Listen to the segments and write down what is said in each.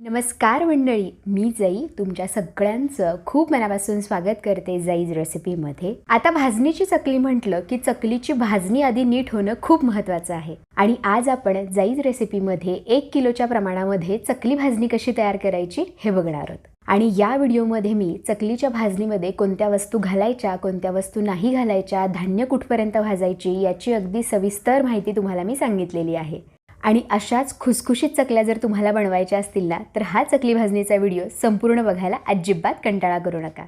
नमस्कार मंडळी मी जई तुमच्या सगळ्यांचं खूप मनापासून स्वागत करते जईज रेसिपीमध्ये. आता भाजणीची चकली म्हटलं की चकलीची भाजणी आधी नीट होणं खूप महत्त्वाचं आहे. आणि आज आपण जईज रेसिपीमध्ये एक किलोच्या प्रमाणामध्ये चकली भाजणी कशी तयार करायची हे बघणार आहोत. आणि या व्हिडिओमध्ये मी चकलीच्या भाजणीमध्ये कोणत्या वस्तू घालायच्या कोणत्या वस्तू नाही घालायच्या धान्य कुठपर्यंत भाजायची याची अगदी सविस्तर माहिती तुम्हाला मी सांगितलेली आहे. आणि अशाच खुसखुशीत चकल्या जर तुम्हाला बनवायच्या असतील ना तर हा चकली भाजणीचा व्हिडिओ संपूर्ण बघायला अजिबात कंटाळा करू नका.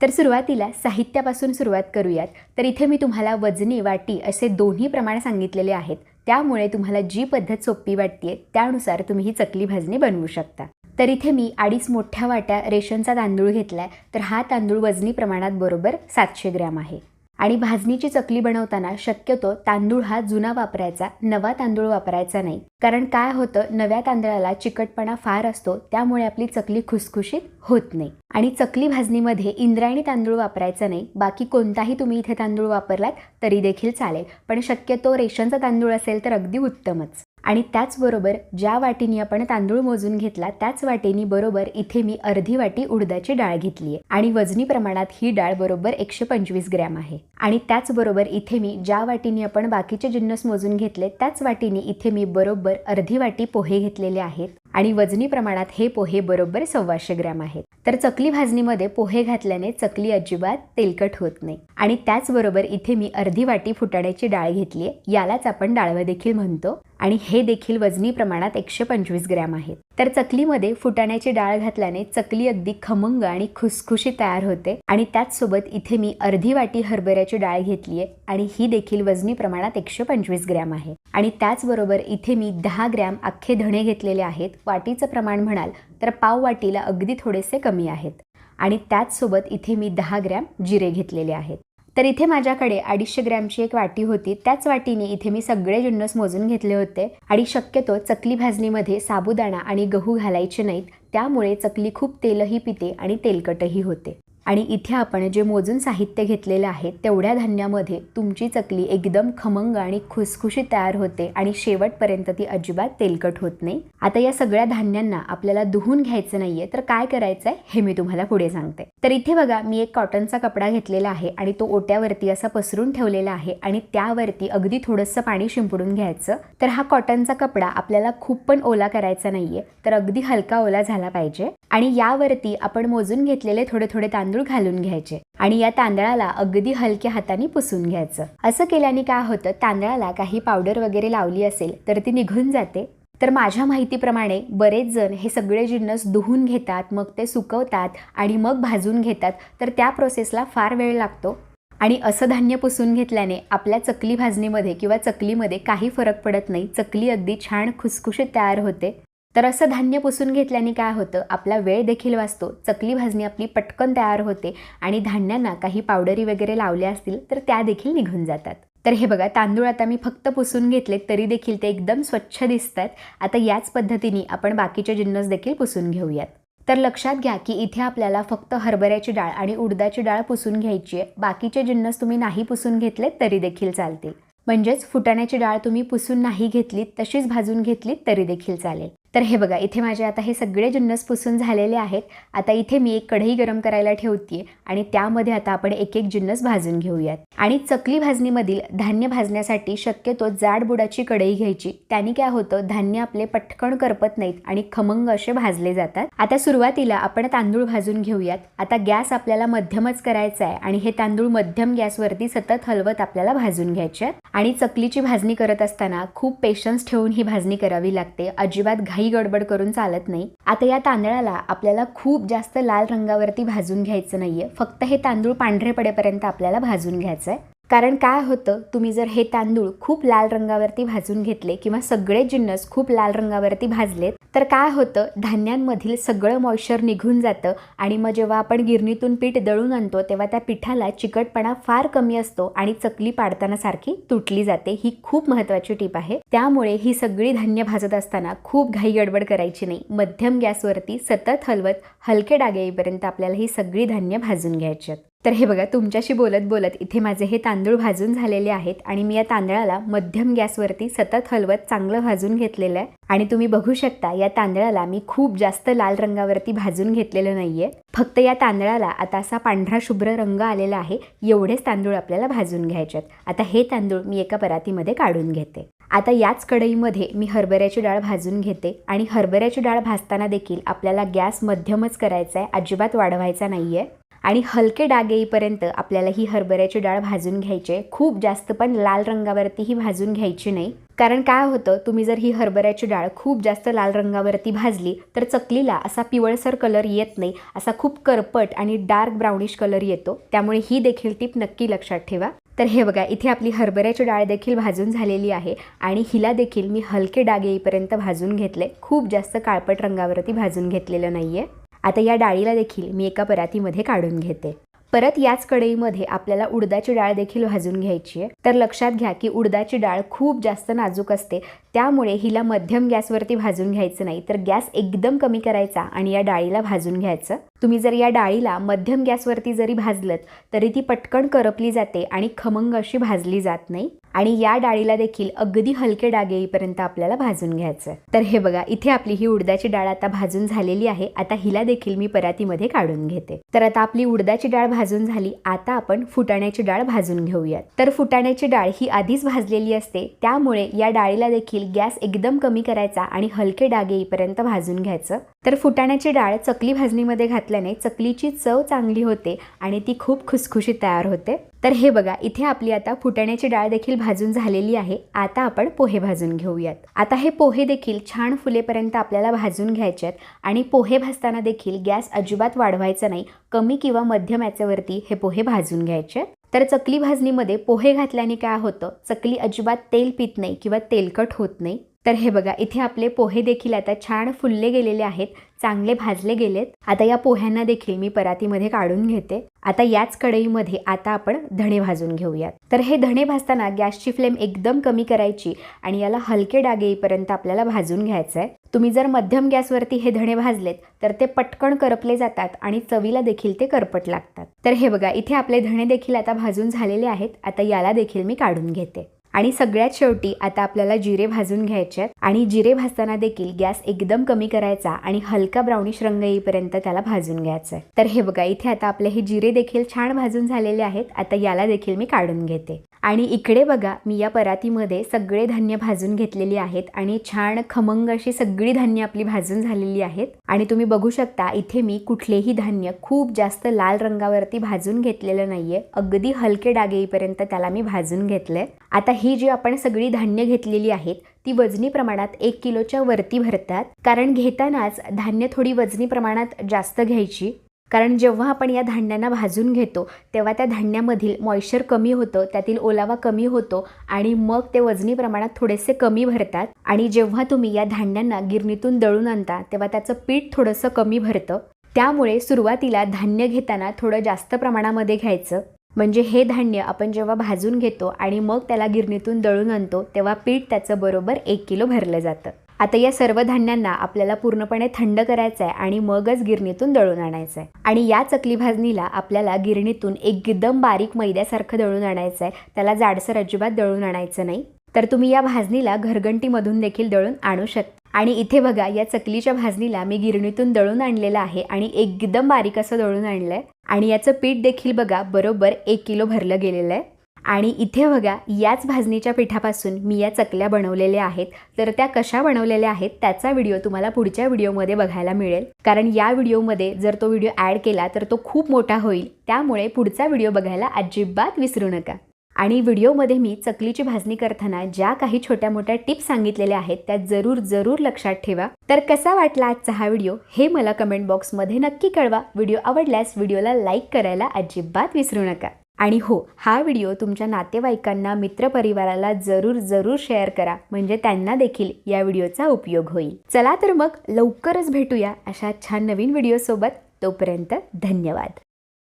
तर सुरुवातीला साहित्यापासून सुरुवात करूयात. तर इथे मी तुम्हाला वजनी वाटी असे दोन्ही प्रमाण सांगितलेले आहेत. त्यामुळे तुम्हाला जी पद्धत सोपी वाटते त्यानुसार तुम्ही ही चकली भाजणी बनवू शकता. तर इथे मी अडीच मोठ्या वाट्या रेशनचा तांदूळ घेतला आहे तर हा तांदूळ वजनी प्रमाणात बरोबर सातशे ग्रॅम आहे. आणि भाजणीची चकली बनवताना शक्यतो तांदूळ हा जुना वापरायचा नवा तांदूळ वापरायचा नाही. कारण काय होतं नव्या तांदळाला चिकटपणा फार असतो त्यामुळे आपली चकली खुसखुशीत होत नाही. आणि चकली भाजणीमध्ये इंद्रायणी तांदूळ वापरायचा नाही बाकी कोणताही तुम्ही इथे तांदूळ वापरलात तरी देखील चालेल. पण शक्यतो रेशनचा तांदूळ असेल तर अगदी उत्तमच. आणि त्याचबरोबर ज्या वाटीनी आपण तांदूळ मोजून घेतला त्याच वाटीनी बरोबर इथे मी अर्धी वाटी उडदाची डाळ घेतली आहे आणि वजनी प्रमाणात ही डाळ बरोबर एकशे पंचवीस ग्रॅम आहे. आणि त्याचबरोबर इथे मी ज्या वाटीनी आपण बाकीचे जिन्नस मोजून घेतले त्याच वाटीनी इथे मी बरोबर अर्धी वाटी पोहे घेतलेले आहेत. आणि वजनी प्रमाणात हे पोहे बरोबर सव्वाशे ग्रॅम आहेत. तर चकली भाजणीमध्ये पोहे घातल्याने चकली अजिबात तेलकट होत नाही. आणि त्याचबरोबर इथे मी अर्धी वाटी फुटाण्याची डाळ घेतली आहे. यालाच आपण डाळवं देखील म्हणतो. आणि हे देखील वजनी प्रमाणात एकशे पंचवीस ग्रॅम आहेत. तर चकलीमध्ये फुटाण्याची डाळ घातल्याने चकली अगदी खमंग आणि खुसखुशी तयार होते. आणि त्याचसोबत इथे मी अर्धी वाटी हरभऱ्याची डाळ घेतली आहे. आणि ही देखील वजनी प्रमाणात एकशे पंचवीस ग्रॅम आहे. आणि त्याचबरोबर इथे मी दहा ग्रॅम अख्खे धणे घेतलेले आहेत. वाटीचं प्रमाण म्हणाल तर पाव वाटीला अगदी थोडेसे कमी आहेत. आणि त्याचसोबत इथे मी दहा ग्रॅम जिरे घेतलेले आहेत. तर इथे माझ्याकडे अडीचशे ग्रॅमची एक वाटी होती. त्याच वाटीने इथे मी सगळे जिन्नस मोजून घेतले होते. आणि शक्यतो चकली भाजणीमध्ये साबुदाणा आणि गहू घालायचे नाहीत. त्यामुळे चकली खूप तेलही पिते आणि तेलकटही होते. आणि इथे आपण जे मोजून साहित्य घेतलेलं आहे तेवढ्या धान्यामध्ये तुमची चकली एकदम खमंग आणि खुसखुशीत तयार होते आणि शेवटपर्यंत ती अजिबात तेलकट होत नाही. आता या सगळ्या धान्यांना आपल्याला धुवून घ्यायचं नाहीये तर काय करायचंय हे मी तुम्हाला पुढे सांगते. तर इथे बघा मी एक कॉटनचा कपडा घेतलेला आहे आणि तो ओट्यावरती असा पसरून ठेवलेला आहे आणि त्यावरती अगदी थोडंसं पाणी शिंपडून घ्यायचं. तर हा कॉटनचा कपडा आपल्याला खूप पण ओला करायचा नाहीये तर अगदी हलका ओला झाला पाहिजे. आणि यावरती आपण मोजून घेतलेले थोडे थोडे तांदूळ घालून घ्यायचे आणि या तांदळाला अगदी हलक्या हाताने पुसून घ्यायचं. असं केल्याने काय होतं? तांदळाला काही पावडर वगैरे लावली असेल तर ती निघून जाते. तर माझ्या माहितीप्रमाणे बरेच जण हे सगळे जिन्नस धुवून घेतात मग ते सुकवतात आणि मग भाजून घेतात. तर त्या प्रोसेसला फार वेळ लागतो. आणि असं धान्य पुसून घेतल्याने आपल्या चकली भाजणीमध्ये किंवा चकलीमध्ये काही फरक पडत नाही. चकली अगदी छान खुसखुशीत तयार होते. तर असं धान्य पुसून घेतल्याने काय होतं? आपला वेळ देखील वाचतो. चकली भाजणी आपली पटकन तयार होते आणि धान्यांना काही पावडरी वगैरे लावल्या असतील तर त्या देखील निघून जातात. तर हे बघा तांदूळ आता मी फक्त पुसून घेतले तरी देखील ते एकदम स्वच्छ दिसतात. आता याच पद्धतीने आपण बाकीचे जिन्नस देखील पुसून घेऊयात. तर लक्षात घ्या की इथे आपल्याला फक्त हरभऱ्याची डाळ आणि उडदाची डाळ पुसून घ्यायची आहे. बाकीचे जिन्नस तुम्ही नाही पुसून घेतले तरी देखील चालतील. म्हणजेच फुटाण्याची डाळ तुम्ही पुसून नाही घेतलीत तशीच भाजून घेतलीत तरी देखील चालेल. तर हे बघा इथे माझे आता हे सगळे जिन्नस पुसून झालेले आहेत आता इथे मी एक कढई गरम करायला ठेवते आणि त्यामध्ये आता आपण एक एक जिन्नस भाजून घेऊयात. आणि चकली भाजणीमधील धान्य भाजण्यासाठी शक्यतो जाड बुडाची कढई घ्यायची. त्याने काय होतं धान्य आपले पटकन करपत नाहीत आणि खमंग असे भाजले जातात. आता सुरुवातीला आपण तांदूळ भाजून घेऊयात. आता गॅस आपल्याला मध्यमच करायचा आहे आणि हे तांदूळ मध्यम गॅसवरती सतत हलवत आपल्याला भाजून घ्यायचे आणि चकलीची भाजणी करत असताना खूप पेशन्स ठेवून ही भाजणी करावी लागते. अजिबात घाई गडबड करून चालत नाही. आता या तांदळाला आपल्याला खूप जास्त लाल रंगावरती भाजून घ्यायचं नाहीये. फक्त हे तांदूळ पांढरे पडेपर्यंत आपल्याला भाजून घ्यायचं आहे कारण काय होतं तुम्ही जर हे तांदूळ खूप लाल रंगावरती भाजून घेतले किंवा सगळे जिन्नस खूप लाल रंगावरती भाजलेत तर काय होतं धान्यांमधील सगळं मॉइश्चर निघून जातं आणि मग जेव्हा आपण गिरणीतून पीठ दळून आणतो तेव्हा त्या पिठाला चिकटपणा फार कमी असतो आणि चकली पाडताना सारखी तुटली जाते. ही खूप महत्वाची टीप आहे. त्यामुळे ही सगळी धान्य भाजत असताना खूप घाई गडबड करायची नाही. मध्यम गॅसवरती सतत हलवत हलके डागे येईपर्यंत आपल्याला ही सगळी धान्य भाजून घ्यायची आहेत. तर हे बघा तुमच्याशी बोलत बोलत इथे माझे हे तांदूळ भाजून झालेले आहेत आणि मी या तांदळाला मध्यम गॅसवरती सतत हलवत चांगलं भाजून घेतलेलं आहे. आणि तुम्ही बघू शकता या तांदळाला मी खूप जास्त लाल रंगावरती भाजून घेतलेलं नाहीये. फक्त या तांदळाला आता असा पांढरा शुभ्र रंग आलेला आहे एवढेच तांदूळ आपल्याला भाजून घ्यायचे आहेत. आता हे तांदूळ मी एका परातीमध्ये काढून घेते. आता याच कढईमध्ये मी हरभऱ्याची डाळ भाजून घेते आणि हरभऱ्याची डाळ भाजताना देखील आपल्याला गॅस मध्यमच करायचा आहे अजिबात वाढवायचा नाहीये. आणि हलके डाग येईपर्यंत आपल्याला ही हरभऱ्याची डाळ भाजून घ्यायची आहे. खूप जास्त पण लाल रंगावरती ही भाजून घ्यायची नाही. कारण काय होतं तुम्ही जर ही हरभऱ्याची डाळ खूप जास्त लाल रंगावरती भाजली तर चकलीला असा पिवळसर कलर येत नाही. असा खूप करपट आणि डार्क ब्राउनिश कलर येतो. त्यामुळे ही देखील टीप नक्की लक्षात ठेवा. तर हे बघा इथे आपली हरभऱ्याची डाळ देखील भाजून झालेली आहे आणि हिला देखील मी हलके डाग येईपर्यंत भाजून घेतले. खूप जास्त काळपट रंगावरती भाजून घेतलेलं नाही आहे आता या डाळीला देखील मी एका परातीमध्ये काढून घेते. परत याच कढईमध्ये आपल्याला उडदाची डाळ देखील भाजून घ्यायची आहे. तर लक्षात घ्या की उडदाची डाळ खूप जास्त नाजूक असते. त्यामुळे हिला मध्यम गॅसवरती भाजून घ्यायचं नाही. तर गॅस एकदम कमी करायचा आणि या डाळीला भाजून घ्यायचं. तुम्ही जर या डाळीला मध्यम गॅसवरती जरी भाजलत तरी ती पटकन करपली जाते आणि खमंग अशी भाजली जात नाही. आणि या डाळीला देखील अगदी हलके डाग येईपर्यंत आपल्याला भाजून घ्यायचं तर हे बघा इथे आपली ही उडदाची डाळ आता भाजून झालेली आहे. आता हिला देखील मी परातीमध्ये काढून घेते. तर आता आपली उडदाची डाळ भाजून झाली. आता आपण फुटाण्याची डाळ भाजून घेऊयात. तर फुटाण्याची डाळ ही आधीच भाजलेली असते. त्यामुळे या डाळीला देखील गॅस एकदम कमी करायचा आणि हलके डाग येईपर्यंत भाजून घ्यायचं. तर फुटाण्याची डाळ चकली भाजणीमध्ये घातल्याने चकलीची चव चांगली होते आणि ती खूप खुसखुशीत तयार होते. तर हे बघा इथे आपली आता फुटाण्याची डाळ देखील भाजून झालेली आहे. आता आपण पोहे भाजून घेऊयात. आता हे पोहे देखील छान फुलेपर्यंत आपल्याला भाजून घ्यायचे आहेत आणि पोहे भाजताना देखील गॅस अजिबात वाढवायचा नाही. कमी किंवा मध्यम याच्यावरती हे पोहे भाजून घ्यायचे तर चकली भाजणीमध्ये पोहे घातल्याने काय होतं? चकली अजिबात तेल पित नाही किंवा तेलकट होत नाही. तर हे बघा इथे आपले पोहे देखील आता छान फुलले गेलेले आहेत चांगले भाजले गेलेत. आता या पोह्यांना देखील मी परातीमध्ये काढून घेते. आता याच कढईमध्ये आता आपण धणे भाजून घेऊयात. तर हे धणे भाजताना गॅसची फ्लेम एकदम कमी करायची आणि याला हलके डाग येईपर्यंत आपल्याला भाजून घ्यायचं आहे तुम्ही जर मध्यम गॅसवरती हे धणे भाजलेत तर ते पटकन करपले जातात आणि चवीला देखील ते करपट लागतात. तर हे बघा इथे आपले धणे देखील आता भाजून झालेले आहेत. आता याला देखील मी काढून घेते. आणि सगळ्यात शेवटी आता आपल्याला जिरे भाजून घ्यायचे आहेत. आणि जिरे भाजताना देखील गॅस एकदम कमी करायचा आणि हलका ब्राउनिश रंग येईपर्यंत त्याला भाजून घ्यायचं आहे. तर हे बघा इथे आता आपले हे जिरे देखील छान भाजून झालेले आहेत. आता याला देखील मी काढून घेते. आणि इकडे बघा मी या परातीमध्ये सगळे धान्य भाजून घेतलेली आहेत आणि छान खमंग अशी सगळी धान्य आपली भाजून झालेली आहेत. आणि तुम्ही बघू शकता इथे मी कुठलेही धान्य खूप जास्त लाल रंगावरती भाजून घेतलेलं नाहीये. अगदी हलके डाग येईपर्यंत त्याला मी भाजून घेतलंय. आता ही जी आपण सगळी धान्य घेतलेली आहेत ती वजनी प्रमाणात एक किलोच्या वरती भरतात. कारण घेतानाच धान्य थोडी वजनी प्रमाणात जास्त घ्यायची. कारण जेव्हा आपण या धान्यांना भाजून घेतो तेव्हा त्या धान्यामधील मॉइश्चर कमी होतं त्यातील ओलावा कमी होतो आणि मग ते वजनी प्रमाणात थोडेसे कमी भरतात. आणि जेव्हा तुम्ही या धान्यांना गिरणीतून दळून आणता तेव्हा त्याचं पीठ थोडंसं कमी भरतं. त्यामुळे सुरुवातीला धान्य घेताना थोडं जास्त प्रमाणामध्ये घ्यायचं. म्हणजे हे धान्य आपण जेव्हा भाजून घेतो आणि मग त्याला गिरणीतून दळून आणतो तेव्हा पीठ त्याचं बरोबर एक किलो भरलं जातं. आता या सर्व धान्यांना आपल्याला पूर्णपणे थंड करायचं आहे आणि मगच गिरणीतून दळून आणायचं आहे आणि या चकली भाजणीला आपल्याला गिरणीतून एकदम बारीक मैद्यासारखं दळून आणायचं आहे त्याला जाडसर अजिबात दळून आणायचं नाही. तर तुम्ही या भाजणीला घरगंटीमधून देखील दळून आणू शकता आणि इथे बघा या चकलीच्या भाजणीला मी गिरणीतून दळून आणलेलं आहे आणि एकदम बारीक असं दळून आणलंय. आणि याचं पीठ देखील बघा बरोबर एक किलो भरलं गेलेलं आहे. आणि इथे बघा याच भाजणीच्या पिठापासून मी या चकल्या बनवलेल्या आहेत. तर त्या कशा बनवलेल्या आहेत त्याचा व्हिडिओ तुम्हाला पुढच्या व्हिडिओमध्ये बघायला मिळेल. कारण या व्हिडिओमध्ये जर तो व्हिडिओ ॲड केला तर तो खूप मोठा होईल. त्यामुळे पुढचा व्हिडिओ बघायला अजिबात विसरू नका. आणि व्हिडिओमध्ये मी चकलीची भाजणी करताना ज्या काही छोट्या मोठ्या टिप्स सांगितलेल्या आहेत त्या जरूर जरूर लक्षात ठेवा. तर कसा वाटला आजचा हा व्हिडिओ हे मला कमेंट बॉक्समध्ये नक्की कळवा. व्हिडिओ आवडल्यास व्हिडिओला लाईक करायला अजिबात विसरू नका. आणि हो हा व्हिडिओ तुमच्या नातेवाईकांना मित्रपरिवाराला जरूर जरूर शेअर करा. म्हणजे त्यांना देखील या व्हिडिओचा उपयोग होईल. चला तर मग लवकरच भेटूया अशा छान नवीन व्हिडिओसोबत. तोपर्यंत धन्यवाद.